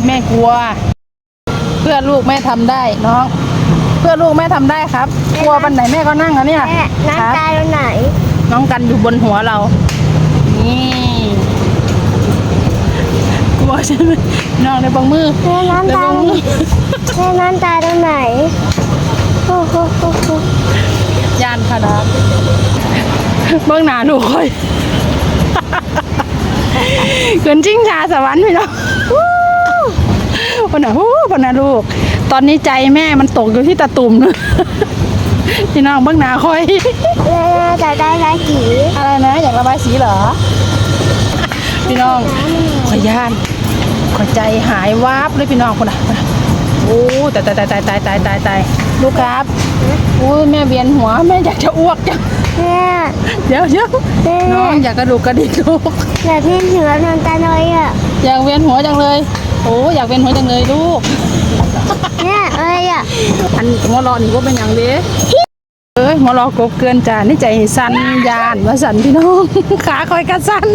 ยแม่กลัว เพื่อลูกแม่ทำได้น้อง เพื่อลูกแม่ทำได้ครับ กลัวบันไหนแม่ก็นั่งอะเนี่ยแม่น้ำครับตาตรงไหน น้องกันอยู่บนหัวเรา นี่ กลัวใช่ไหมน้องในบังมือแม่น้ำในตาบังมือแม่น้ำตาตรงไหนโอ้โหโอ้โหยานขนาดเบื้องหน้าดูคอยเกินจิ้งชาสวรรค์พี่น้องวู้ พนน่ะฮู้พนน่ะลูก ตอนนี้ใจแม่มันตกอยู่ที่ตะตุ่มนะพี่น้องเบื้องหน้าคอยแม่จะได้ไรสีอะไรนะอยากระบายสีเหรอ พี่น้องขอยย่านขอยใจหายวาบเลยพี่น้องคนน่ะคนน่ะโอ้ตายตายตายตายตายตายตายตายลูกครับโอ้ยแม่เวียนหัวแม่อยากจะอ้วกจังแม่เดี๋ยวเดี๋ยวแม่น้องอยากกระดูกกระดิกลูกแต่พี่เหนือน้ำตาน้อยอะอยากเวียนหัวจังเลย โอ้อยากเวียนหัวจังเลยลูกแม่อะไรอะอันหัวเรอนี่ก็เป็นอย่างเดีเอ้ยหัวเรอกบเกินจานนี่ใจสั่นยานว่าสั่นพี่น้องขาคอยกระสั่น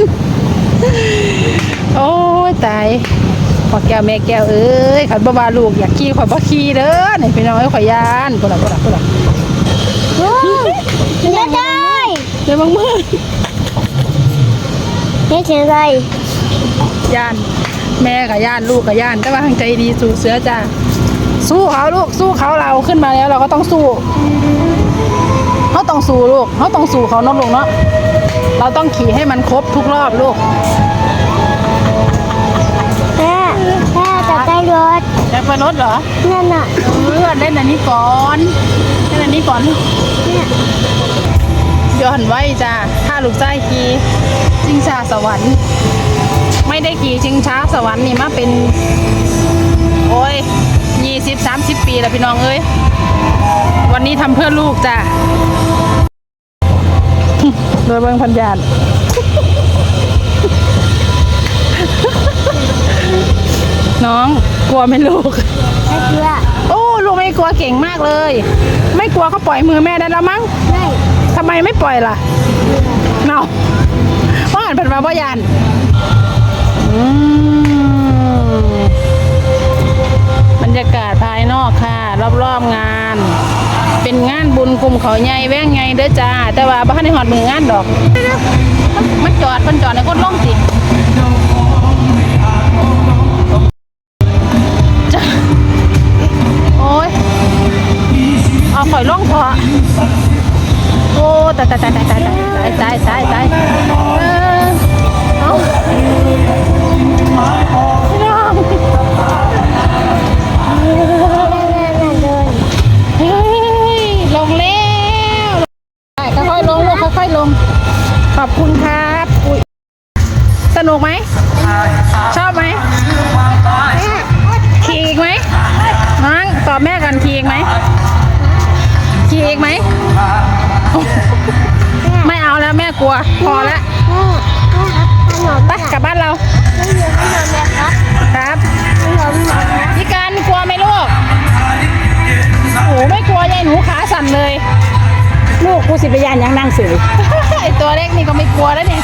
โอ้ยตายพอแก้วแม่แก้วเอ้ยขันบ่ว่าลูกอยากขี่ข่อยบ่ขี่เด้อนี่พี่น้องเอ้ยข่อยยานพุ่นล่ะพุ่นล่ะพุ่นล่ะโอ้ไม่ได้เดี๋ยวบางมือไม่ถึงไรย่าน แม่กับย่านลูกกับย่านแต่ว่าทางใจดีสู้เสือจ้าสู้เขาลูกสู้เขาเราขึ้นมาแล้วเราก็ต้องสู้เขาต้องสู้ลูกเขาต้องสู้เขาเนาะลูกเนาะเราต้องขี่ให้มันครบทุกรอบลูกแม่แม่จะได้รถจะไปรถเหรอนั่นน่ะเออเล่นอันนี้ก่อนเล่นอันนี้ก่อนเนี่ยย้อนไว้จ้าถ้าลูกใจขี่ชิงชาสวรรค์ ไม่ได้ขี่ชิงช้าสวรรค์นี่มาเป็น โอ้ยยี่สิบสามสิบปีแล้วพี่น้องเอ้ย วันนี้ทำเพื่อลูกจ้ะ โดยเบิ่งพันยานน้องกลัวไหมลูก ไม่เชื่อโอ้ลูกไม่กลัวเก่งมากเลย ไม่กลัวก็ปล่อยมือแม่ได้แล้วมั้งไม่ทำไมไม่ปล่อยล่ะเนาะว่าอ่านเป็นมาบ่ยานอืม บรรยากาศภายนอกค่ะ รอบๆงาน เป็นงานบุญกลุ่มเขาใหญ่แว่งไงเด้อจ้า แต่ว่าบ้านในหอดมืองานดอก มันจอดมันจอดในก้นล่องสิโอ้ยเอาข่อยล่องพอโอ้ตายตายตายตายตายตายตายตาย ลูกค่อยๆลงขอบคุณครับอุ๊ยสนุกไหม ชอบไหมขี่อีกไหมน้องตอบแม่กันขี่อีกไหมขี่อีกไหม ไม่เอาแล้วแม่กลัว พอแล้วแม่แม่ครับขนไปกลับบ้านเราไม่เหลือขนมเลยครับครับขนมหมดนะพี่การกลัวไหมลูกโอ้ไม่กลัวยายหนูขาสั่นเลย กูสิไปยานยังนั่งเสือ ไอตัวเล็กนี่ก็ไม่กลัวแล้วเนี่ย